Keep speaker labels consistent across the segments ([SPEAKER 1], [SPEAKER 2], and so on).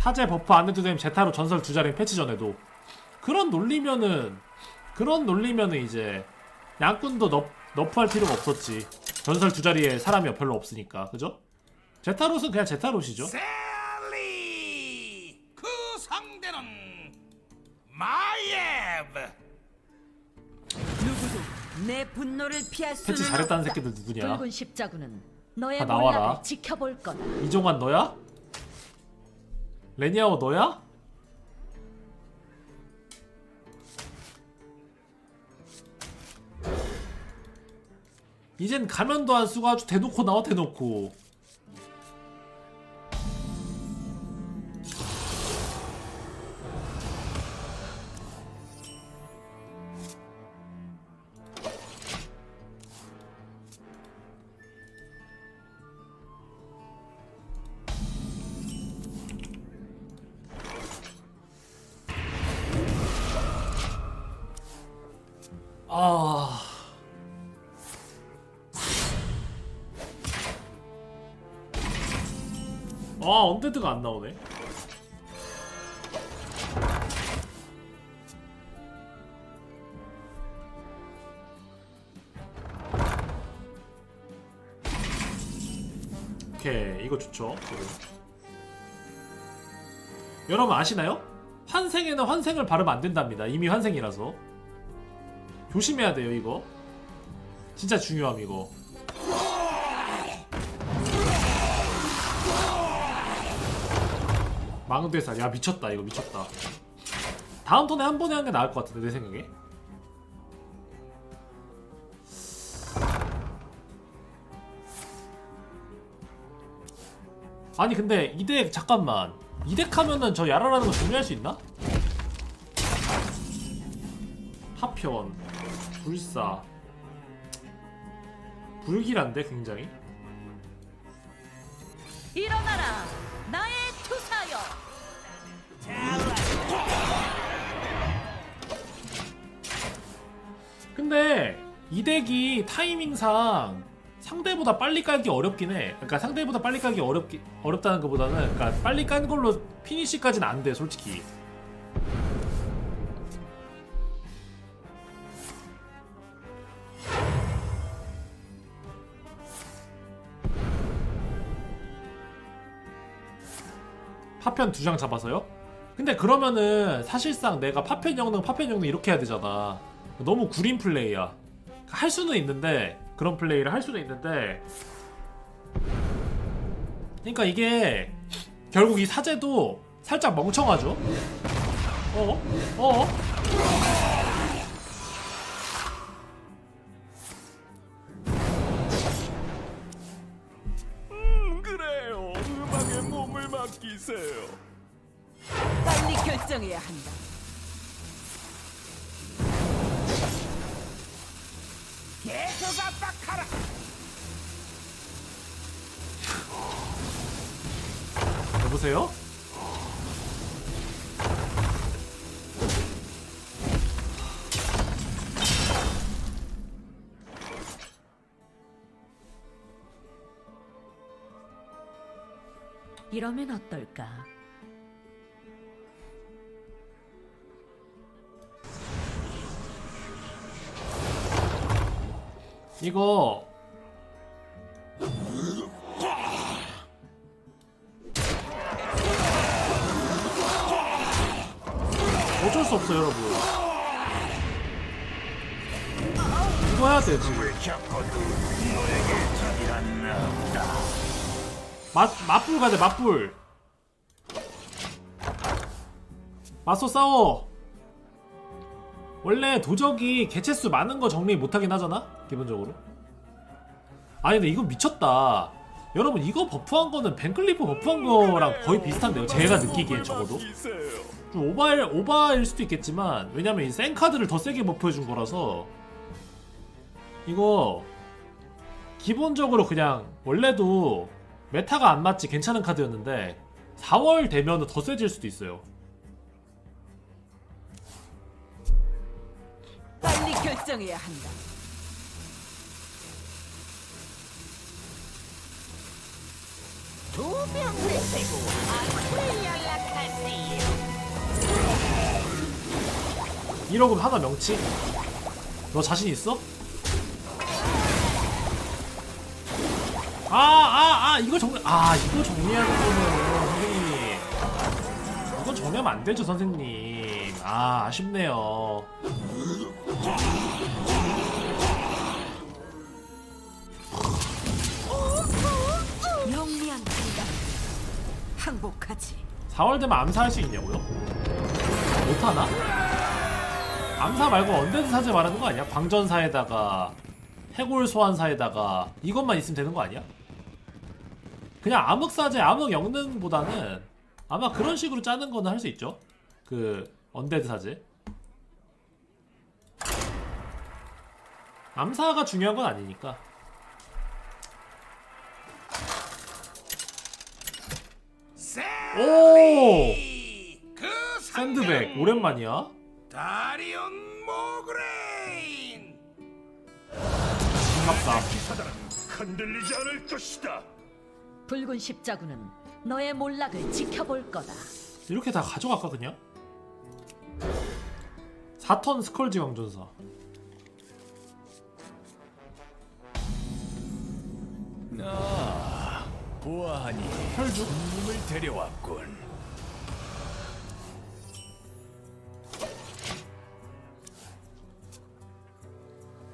[SPEAKER 1] 사제 버프 안 해도 되면 제타로 전설 두 자리 패치 전에도 그런 논리면은 그런 논리면은 이제 양꾼도 너, 너프할 필요가 없었지 전설 두 자리에 사람이 별로 없으니까 그죠? 제타롯은 그냥 제타롯이죠
[SPEAKER 2] 셀리 그 상대는 마예브
[SPEAKER 3] 누구도 내 분노를 피할 수는
[SPEAKER 1] 패치 잘했다는
[SPEAKER 3] 없다.
[SPEAKER 1] 새끼들 누구냐
[SPEAKER 3] 붉은 십자군은 너의
[SPEAKER 1] 다 나와라.
[SPEAKER 3] 몰락을 지켜볼 거다.
[SPEAKER 1] 이종환 너야? 레니아오 너야? 이젠 가면도 안 쓰고 아주 대놓고 나와 대놓고 언데드가 안 나오네. 오케이, 이거 좋죠. 지금. 여러분 아시나요? 환생에는 환생을 바르면 안 된답니다. 이미 환생이라서. 조심해야 돼요, 이거. 진짜 중요함, 이거. 망대살. 야 미쳤다. 이거 미쳤다. 다음 턴에 한 번에 하는 게 나을 것 같은데 내 생각에. 아니 근데 이덱 잠깐만. 이덱 하면은 저 야라라는 거 정리할 수 있나? 파편 불사. 불길한데 굉장히?
[SPEAKER 3] 일어나라,
[SPEAKER 1] 근데 이 덱이 타이밍상 상대보다 빨리 깔기 어렵긴 해. 그러니까 상대보다 빨리 깔기 어렵기 어렵다는 것보다는 그러니까 빨리 깐 걸로 피니시까지는 안 돼, 솔직히. 파편 두 장 잡아서요? 근데 그러면은 사실상 내가 파편 영능, 파편 영능 이렇게 해야 되잖아. 너무 구린 플레이야. 할 수는 있는데 그런 플레이를 할 수는 있는데 그러니까 이게 결국 이 사제도 살짝 멍청하죠. 어? 어?
[SPEAKER 2] 음 그래요 음악에 몸을 맡기세요
[SPEAKER 3] 빨리 결정해야 한다.
[SPEAKER 2] 계속 압박하라
[SPEAKER 1] 여보세요?
[SPEAKER 3] 이러면 어떨까?
[SPEAKER 1] 이거. 어쩔 수 없어 여러분. 이거 해야 돼 지금. 맛 맞불 가자 맞불. 맞서 싸워. 원래 도적이 개체수 많은 거 정리 못하긴 하잖아 기본적으로? 아니 근데 이거 미쳤다. 여러분 이거 버프한 거는 벤클리프 버프한 거랑 거의 비슷한데요. 제가 느끼기엔 적어도. 좀 오바일, 오바일 수도 있겠지만 왜냐면 이 센 카드를 더 세게 버프해준 거라서. 이거 기본적으로 그냥 원래도 메타가 안 맞지 괜찮은 카드였는데 4월 되면 더 세질 수도 있어요.
[SPEAKER 3] 빨리 결정해야 한다.
[SPEAKER 2] 두병 내세고
[SPEAKER 1] 1억은 하나 명치? 너 자신 있어? 아, 아, 아, 이거 정, 아, 이거 정리하는 거는, 선생님. 이건 정리하면 안 되죠, 선생님. 아, 아쉽네요.
[SPEAKER 3] 항복하지.
[SPEAKER 1] 4월 되면 암사할 수 있냐고요? 못하나? 암사 말고 언데드 사제 말하는 거 아니야? 광전사에다가 해골 소환사에다가 이것만 있으면 되는 거 아니야? 그냥 암흑사제 암흑 영능보다는 아마 그런 식으로 짜는 거는 할 수 있죠 그 언데드 사제 암사가 중요한 건 아니니까 오!
[SPEAKER 2] 그
[SPEAKER 1] 샌드백 오랜만이야
[SPEAKER 2] 다리온 모그레인
[SPEAKER 1] 반갑다
[SPEAKER 2] 기사단은 흔들리지 않을 것이다.
[SPEAKER 3] 붉은 십자군은 너의 몰락을 지켜볼 거다.
[SPEAKER 1] 이렇게 다 가져갈까 그냥? 4턴 스컬지 강전사
[SPEAKER 2] 보아하니
[SPEAKER 1] 혈주
[SPEAKER 2] 님을 데려왔군.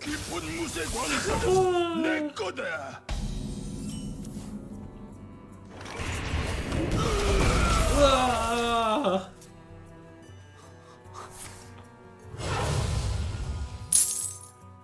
[SPEAKER 2] 깊은 무쇠 광선은 내 거다.
[SPEAKER 1] 으아.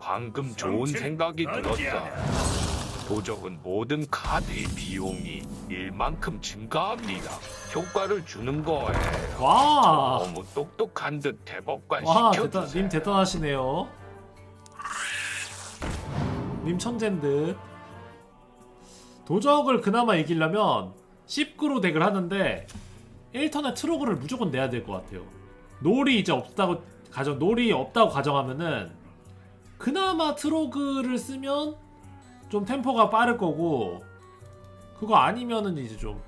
[SPEAKER 4] 방금 좋은 생각이 들었다. 도적은 모든 카드의 비용이 1만큼 증가합니다. 효과를 주는 거예요.
[SPEAKER 1] 와,
[SPEAKER 4] 너무 똑똑한 듯 대법관
[SPEAKER 1] 와 대단,
[SPEAKER 4] 시켜주세요.
[SPEAKER 1] 님 대단하시네요 님 천잰 듯 도적을 그나마 이기려면 10그로 덱을 하는데 1턴에 트로그를 무조건 내야 될 것 같아요 놀이 이제 없다고 가정 놀이 없다고 가정하면은 그나마 트로그를 쓰면 좀 템포가 빠를 거고 그거 아니면은 이제 좀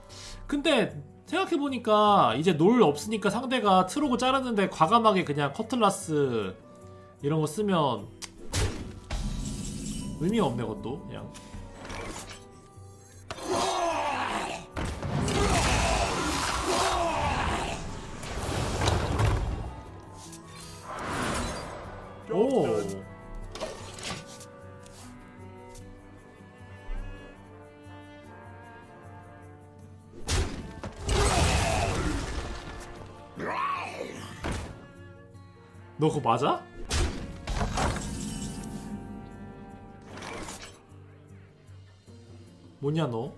[SPEAKER 1] 근데 생각해보니까 이제 놀 없으니까 상대가 트로그 자르는데 과감하게 그냥 커틀라스 이런 거 쓰면 의미가 없네 그것도 그냥. 오 너 그거 맞아? 뭐냐 너?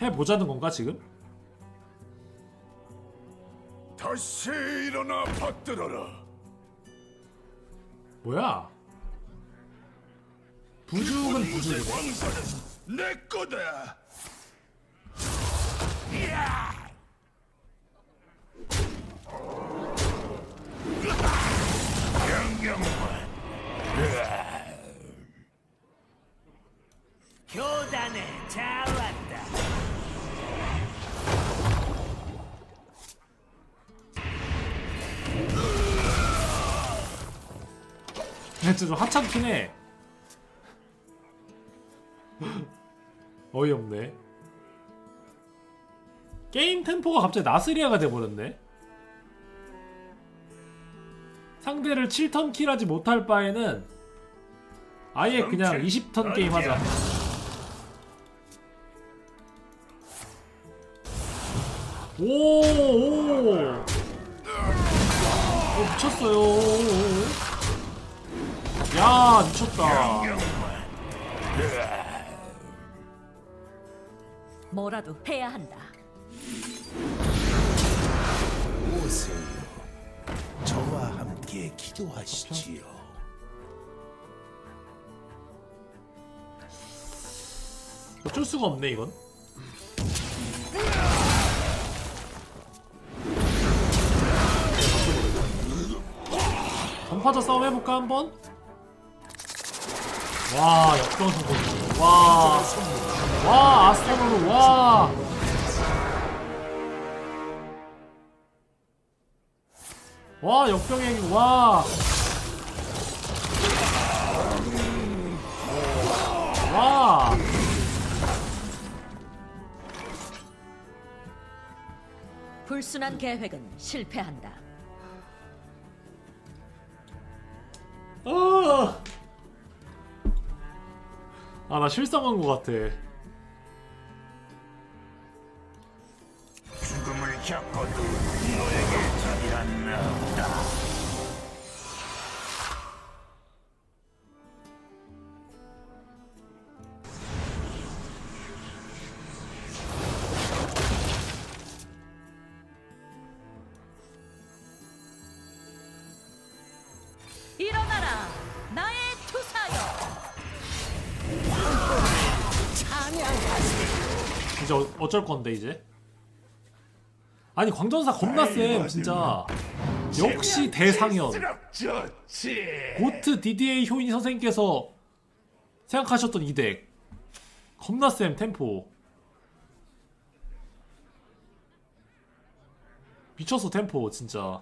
[SPEAKER 1] 해보자는 건가 지금?
[SPEAKER 2] 일어나 받들어라.
[SPEAKER 1] 뭐야? 부죽은
[SPEAKER 2] 무쇠
[SPEAKER 1] 부죽이네
[SPEAKER 2] 광선은 내 거다.
[SPEAKER 1] 진짜 좀 하찮긴 해. 어이없네. 게임 템포가 갑자기 나스리아가 돼버렸네. 상대를 7턴 킬하지 못할 바에는 아예 그냥 20턴 게임 하자. 오오. 오, 미쳤어요 야 미쳤다
[SPEAKER 3] 뭐라도 해야 한다.
[SPEAKER 5] 오세요. 저와 함께 기도하시지요.
[SPEAKER 1] 어쩔 수가 없네 이건 네, 전파자 싸움 해볼까 한번? 와 역경 성공 와, 와 아스타로로 와 와, 역병행, 와. 와.
[SPEAKER 3] 불순한 계획은 실패한다.
[SPEAKER 1] 아, 아, 나 실성한 것 같아.
[SPEAKER 2] 죽음을 겪어도
[SPEAKER 1] 이제 어, 어쩔 건데 이제? 아니 광전사 겁나 쎄 진짜. 역시 대상현. 고트 DDA 효인 선생님께서 생각하셨던 이 덱. 겁나 쌤 템포. 미쳤어 템포 진짜.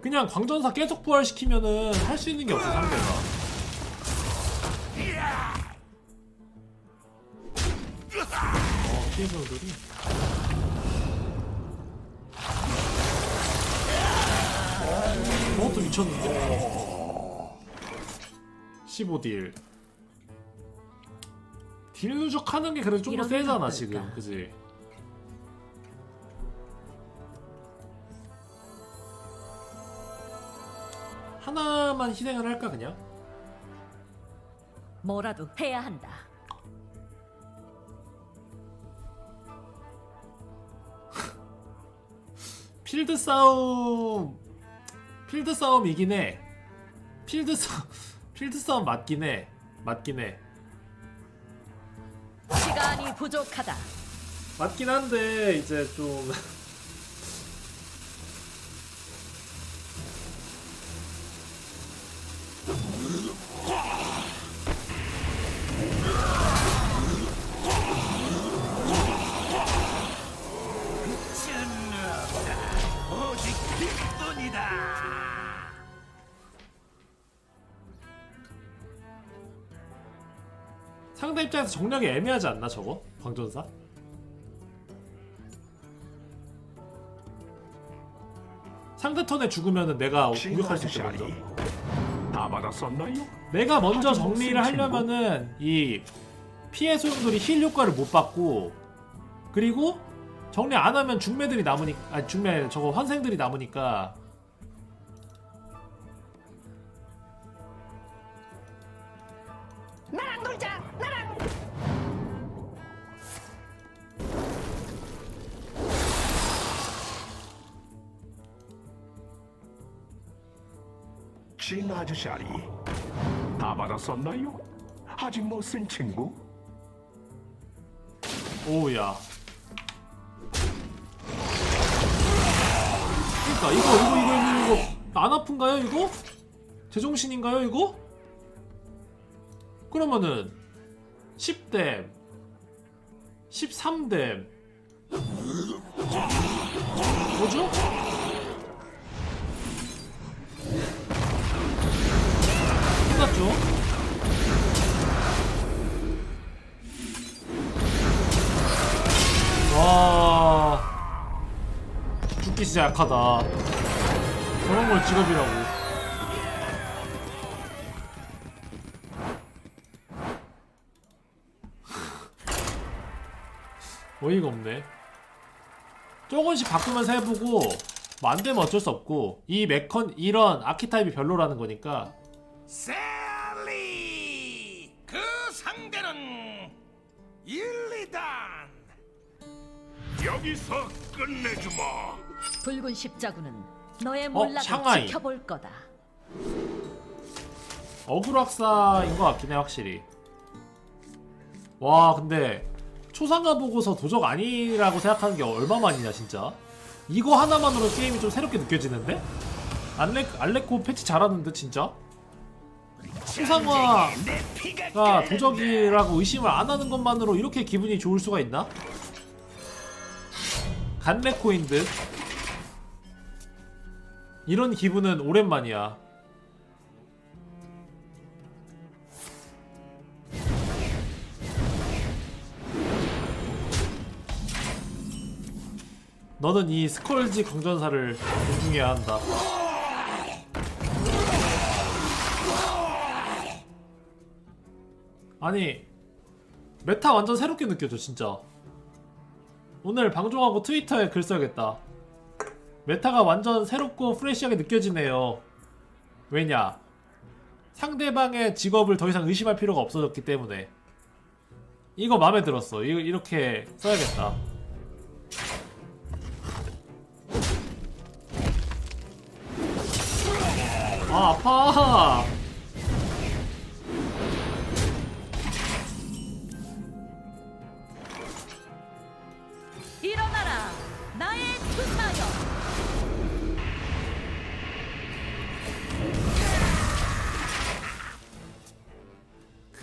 [SPEAKER 1] 그냥 광전사 계속 부활시키면은 할 수 있는 게 없어 상대가. 선들이 그것도 미쳤는데 15딜 딜 누적하는 게 그래도 좀 더
[SPEAKER 3] 이런
[SPEAKER 1] 세잖아
[SPEAKER 3] 건
[SPEAKER 1] 지금
[SPEAKER 3] 어떨까?
[SPEAKER 1] 그지 하나만 희생을 할까 그냥?
[SPEAKER 3] 뭐라도 해야 한다.
[SPEAKER 1] 필드 싸움 필드 싸움 이긴 해. 필드 싸움 필드 싸움 맞긴 해. 맞긴 해.
[SPEAKER 3] 시간이 부족하다.
[SPEAKER 1] 맞긴 한데 이제 좀 입장에서 정략이 애매하지 않나 저거 광전사? 상대 턴에 죽으면은 내가 공격할 수 있게 먼저
[SPEAKER 2] 다 받았었나요?
[SPEAKER 1] 내가 먼저 정리를? 하려면은 이 피해 소용돌이 힐 효과를 못 받고 그리고 정리 안 하면 중매들이 남으니까 아니 중매 저거 환생들이 남으니까
[SPEAKER 2] 아저씨아리 다 받았었나요? 아직 못 쓴 친구?
[SPEAKER 1] 오우야 그니까 이거 이거 이거 이거 이거 안 아픈가요 이거? 제정신인가요 이거? 그러면은 10댐 13댐 뭐죠? 끝났죠? 와. 죽기 진짜 약하다. 저런 걸 직업이라고. 어이가 없네. 조금씩 바꾸면서 해보고 뭐 안되면 어쩔 수 없고 이 메컨 이런 아키타입이 별로라는 거니까
[SPEAKER 2] 셀리! 그 상대는 1, 2단! 여기서 끝내주마!
[SPEAKER 3] 붉은 십자군은 너의 몰락을
[SPEAKER 1] 샹하이.
[SPEAKER 3] 지켜볼 거다.
[SPEAKER 1] 어그락사인 것 같긴 해 확실히 와 근데 초상화 보고서 도적 아니라고 생각하는 게 얼마만이냐 진짜 이거 하나만으로 게임이 좀 새롭게 느껴지는데? 알레, 알레코 패치 잘하는데 진짜? 수상화가 도적이라고 의심을 안 하는 것만으로 이렇게 기분이 좋을 수가 있나? 간레코인 듯 이런 기분은 오랜만이야 너는 이 스컬지 강전사를 존중해야 한다. 아니 메타 완전 새롭게 느껴져 진짜. 오늘 방송하고 트위터에 글 써야겠다. 메타가 완전 새롭고 프레시하게 느껴지네요. 왜냐? 상대방의 직업을 더 이상 의심할 필요가 없어졌기 때문에. 이거 마음에 들었어. 이- 이렇게 써야겠다. 아 아파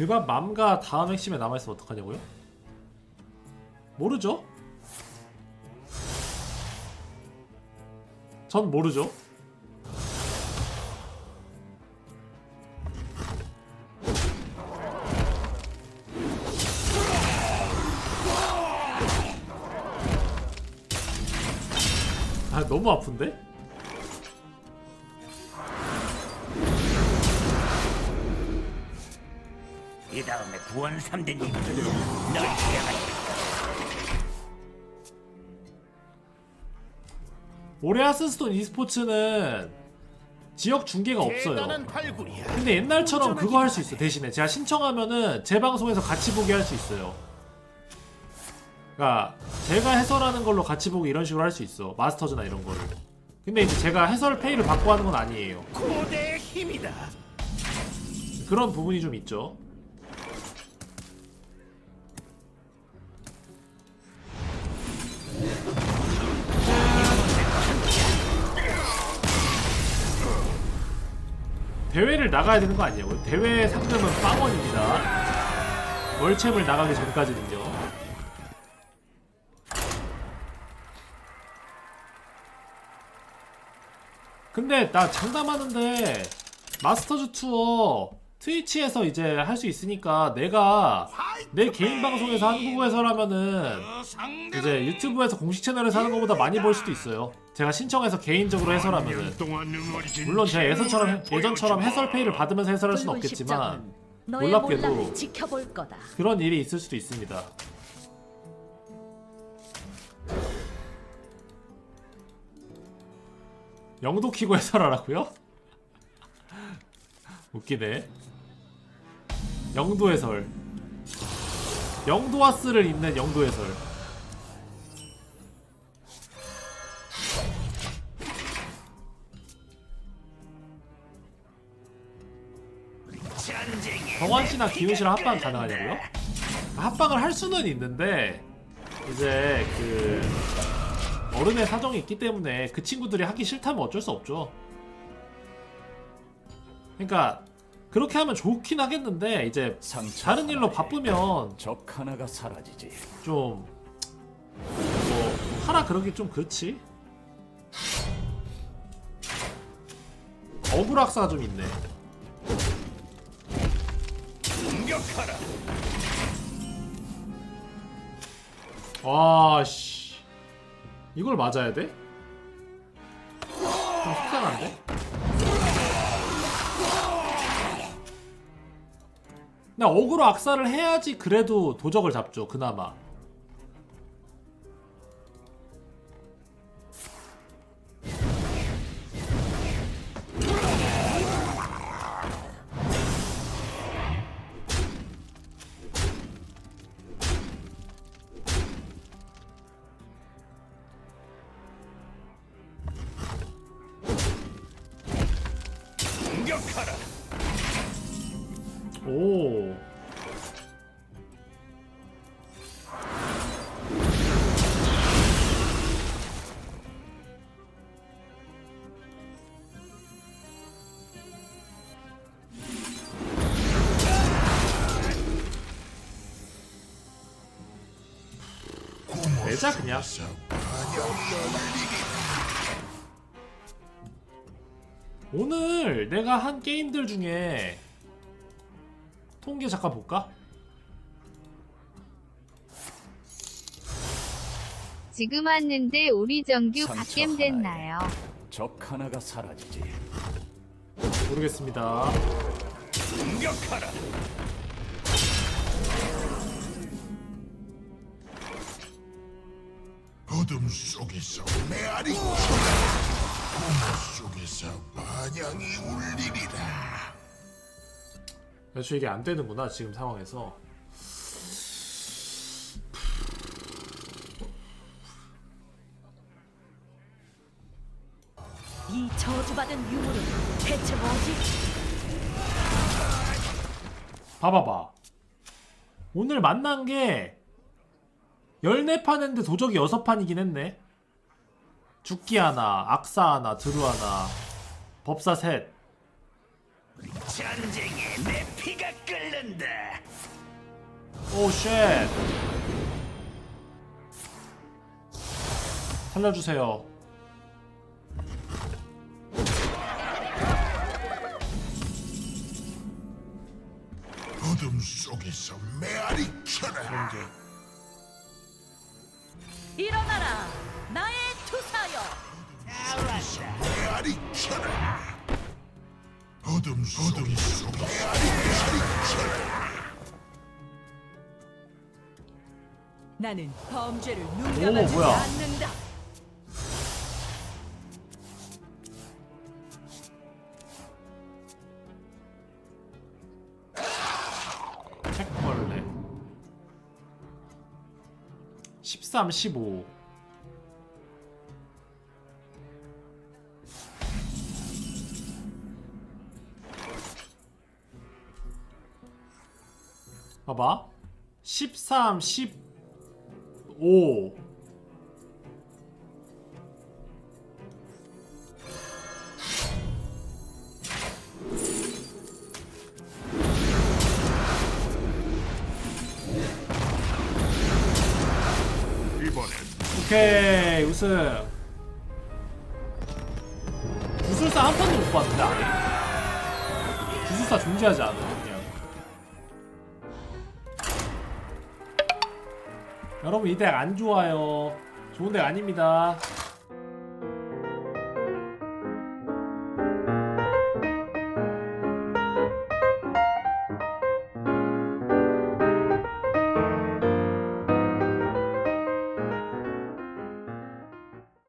[SPEAKER 1] 그밥 맘과 다음 핵심에 남아있으면 어떡하냐고요? 모르죠? 전 모르죠 아 너무 아픈데?
[SPEAKER 6] 구원 3대님 널 기약하겠다.
[SPEAKER 1] 올해 하스스톤 e스포츠는 지역 중계가 없어요.
[SPEAKER 5] 대단한 발굴이야.
[SPEAKER 1] 근데 옛날처럼 그거 할 수 있어. 대신에 제가 신청하면은 제 방송에서 같이 보게 할수 있어요. 그니까 제가 해설하는 걸로 같이 보고 이런 식으로 할 수 있어. 마스터즈나 이런 거를. 근데 이제 제가 해설 페이를 받고 하는 건 아니에요.
[SPEAKER 5] 고대의 힘이다.
[SPEAKER 1] 그런 부분이 좀 있죠 대회를 나가야 되는 거 아니냐고요? 대회 상금은 빵원입니다 월챔을 나가기 전까지는요 근데 나 장담하는데 마스터즈 투어 트위치에서 이제 할 수 있으니까 내가 내 개인 방송에서 한국어 해설하면은
[SPEAKER 2] 그 상대는
[SPEAKER 1] 이제 유튜브에서 공식 채널에서 하는 것보다 많이 벌 수도 있어요. 제가 신청해서 개인적으로 해설하면은 물론 제가 예전처럼 예전처럼
[SPEAKER 2] 보여주마.
[SPEAKER 1] 해설 페이를 받으면서 해설할 수는 없겠지만 놀랍게도 그런 일이 있을 수도 있습니다. 영도 키고 해설하라고요? 웃기네. 영도 해설. 영도와 스를 잇는 영도 해설. 정환 씨나 기훈 씨랑 합방 가능하냐고요? 합방을 할 수는 있는데 이제 그 어른의 사정이 있기 때문에 그 친구들이 하기 싫다면 어쩔 수 없죠. 그러니까 그렇게 하면 좋긴 하겠는데 이제 다른 일로 바쁘면
[SPEAKER 7] 적 하나가 사라지지.
[SPEAKER 1] 좀 뭐 하라 그러기 좀 그렇지. 억울학사가 좀 있네.
[SPEAKER 2] 공격하라
[SPEAKER 1] 와, 씨. 이걸 맞아야 돼? 좀 속상한데? 나 어그로 악사를 해야지 그래도 도적을 잡죠, 그나마. 하자 그냥 오늘 내가 한 게임들 중에 통계 잠깐 볼까?
[SPEAKER 7] 지금 왔는데 우리 정규 갓겜 됐나요?
[SPEAKER 5] 적 하나가 사라지지.
[SPEAKER 1] 모르겠습니다
[SPEAKER 2] 공격하라.
[SPEAKER 8] 어둠 속에서 메아리 공허 속에서 반향이 울리리라.
[SPEAKER 1] 애초에 이게 안 되는구나 지금 상황에서.
[SPEAKER 3] 이 저주받은 유물은 대체 뭐지?
[SPEAKER 1] 봐봐봐. 오늘 만난 게 14판 했는데 도적이 6판이긴 했네 죽기 하나 악사 하나 드루 하나 법사 셋
[SPEAKER 6] 전쟁에 내 피가 끓는다.
[SPEAKER 1] 오 쉣. 살려주세요.
[SPEAKER 8] 어둠 속에서 메아리 켜라
[SPEAKER 3] 일어나라, 나의 투사여.
[SPEAKER 8] 메아리 켜라 어둠 속에서 메아리 켜라
[SPEAKER 3] 나는 범죄를
[SPEAKER 1] 오,
[SPEAKER 3] 눈감아주지
[SPEAKER 1] 뭐야.
[SPEAKER 3] 않는다.
[SPEAKER 1] 13, 15. 봐봐. 13, 15. 오케이 우승 주술사 한 번도 못 봤는데 아예 주술사 존재하지 않아 그냥. 여러분 이 덱 안 좋아요. 좋은 덱 아닙니다